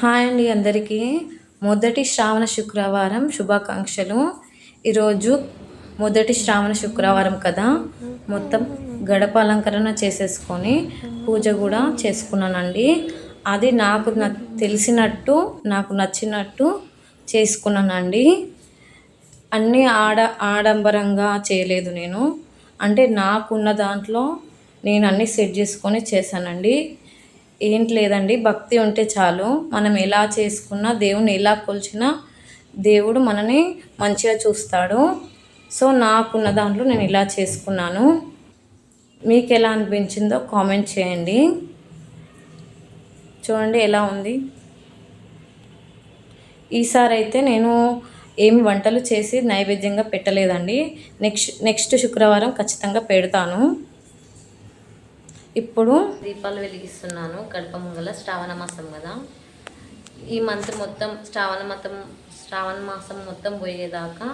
Hi అండి అందరికీ. మొదటి శ్రావణ శుక్రవారం శుభాకాంక్షలు. ఈరోజు మొదటి శ్రావణ శుక్రవారం కదా. మొత్తం గడప అలంకరణ చేసేసుకొని పూజ కూడా చేసుకున్నానండి. అది నాకు న తెలిసినట్టు నాకు నచ్చినట్టు చేసుకున్నానండి. అన్నీ ఆడ ఆడంబరంగా చేయలేదు నేను. అంటే నాకున్న దాంట్లో నేను అన్నీ సెట్ చేసుకొని చేశానండి. ఏంటి లేదండి భక్తి ఉంటే చాలు. మనం ఎలా చేసుకున్నా దేవుని ఎలా కొలిచినా దేవుడు మనని మంచిగా చూస్తాడు. సో నాకున్న దాంట్లో నేను ఇలా చేసుకున్నాను. మీకు ఎలా అనిపించిందో కామెంట్ చేయండి. చూడండి ఎలా ఉంది. ఈసారి అయితే నేను ఏమి వంటలు చేసి నైవేద్యంగా పెట్టలేదండి. నెక్స్ట్ నెక్స్ట్ శుక్రవారం ఖచ్చితంగా పెడతాను. ఇప్పుడు దీపాలు వెలిగిస్తున్నాను. గడప ముంగల శ్రావణ మాసం కదా. ఈ మంత్ మొత్తం శ్రావణ మాసం శ్రావణ మాసం మొత్తం పోయేదాకా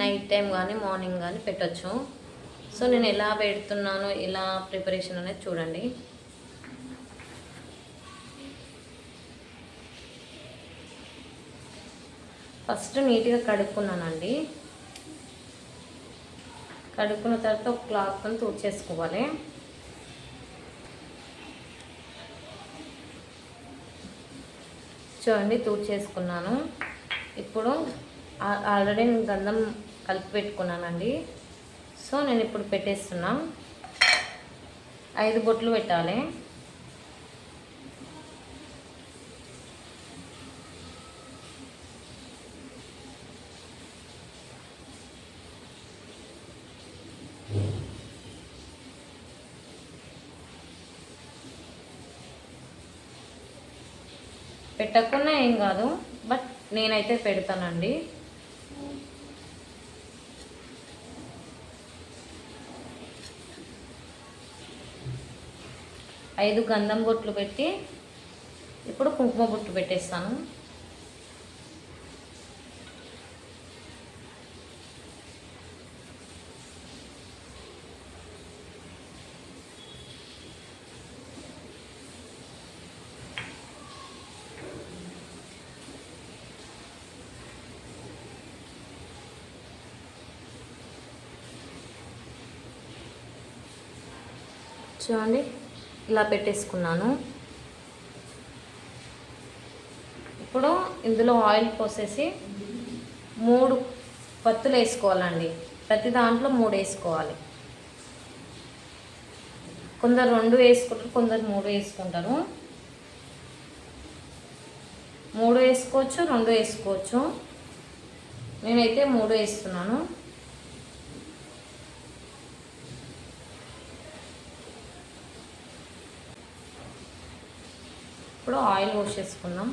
నైట్ టైం కానీ మార్నింగ్ కానీ పెట్టచ్చు. సో నేను ఎలా పెడుతున్నాను ఎలా ప్రిపరేషన్ అనేది చూడండి. ఫస్ట్ నీట్గా కడుక్కున్నానండి. కడుక్కున్న తర్వాత ఒక క్లాత్తో తుడిచేసుకోవాలి. చూడండి చేసుకున్నాను. ఇప్పుడు ఆల్రెడీ నేను గంధం కలిపి పెట్టుకున్నానండి. సో నేను ఇప్పుడు పెట్టేస్తున్నా. ఐదు బొట్లు పెట్టాలి. పెట్టకున్నా ఏం కాదు బట్ నేనైతే పెడతానండి. ఐదు గంధం బొట్లు పెట్టి ఇప్పుడు కుంకుమ బొట్టు పెట్టేస్తాను. చూడండి ఇలా పెట్టేసుకున్నాను. ఇప్పుడు ఇందులో ఆయిల్ పోసేసి మూడు పత్తులు వేసుకోవాలండి. ప్రతి దాంట్లో మూడు వేసుకోవాలి. కొందరు రెండు వేసుకుంటారు కొందరు మూడు వేసుకుంటారు. మూడు వేసుకోవచ్చు రెండు వేసుకోవచ్చు. నేనైతే మూడు వేస్తున్నాను. ఇప్పుడు ఆయిల్ పోసేసుకున్నాం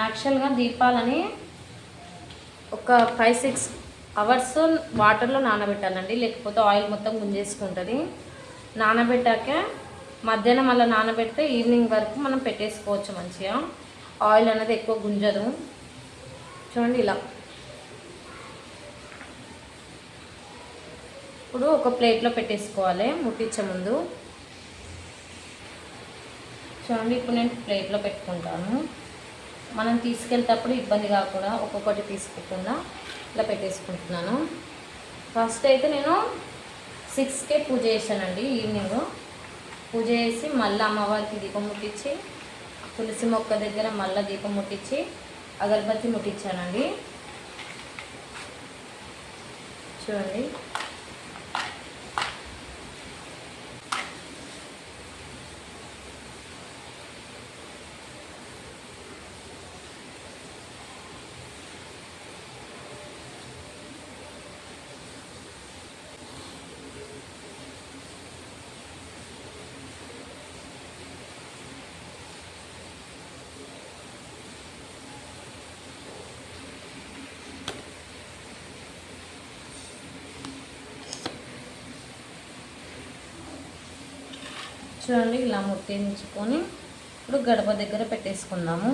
యాక్చువల్గా దీపాలని ఒక ఫైవ్ సిక్స్ అవర్స్ వాటర్లో నానబెట్టాలండి. లేకపోతే ఆయిల్ మొత్తం గుంజేసుకుంటుంది. నానబెట్టాక మధ్యాహ్నం అలా నానబెడితే ఈవినింగ్ వరకు మనం పెట్టేసుకోవచ్చు మంచిగా. ఆయిల్ అనేది ఎక్కువ గుంజదు. చూడండి ఇలా. ఇప్పుడు ఒక ప్లేట్లో పెట్టేసుకోవాలి ముట్టించే ముందు. చూడండి ఇప్పుడు నేను ప్లేట్లో పెట్టుకుంటాను. మనం తీసుకెళ్తేప్పుడు ఇబ్బంది కాకుండా ఒక్కొక్కటి తీసుకోకుండా ఇలా పెట్టేసుకుంటున్నాను. ఫస్ట్ అయితే నేను సిక్స్కే పూజ చేశానండి ఈవినింగ్. పూజ చేసి మళ్ళీ అమ్మవారికి దీపం ముట్టించి తులసి మొక్క దగ్గర మళ్ళీ దీపం ముట్టించి అగరబత్తి ముట్టించానండి. చూడండి. చూడండి ఇలా ముట్టించుకొని ఇప్పుడు గడప దగ్గర పెట్టేసుకుందాము.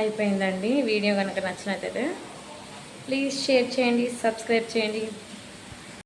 అయిపోయిందండి. వీడియో కనుక నచ్చినట్లయితే ప్లీజ్ షేర్ చేయండి సబ్స్క్రైబ్ చేయండి.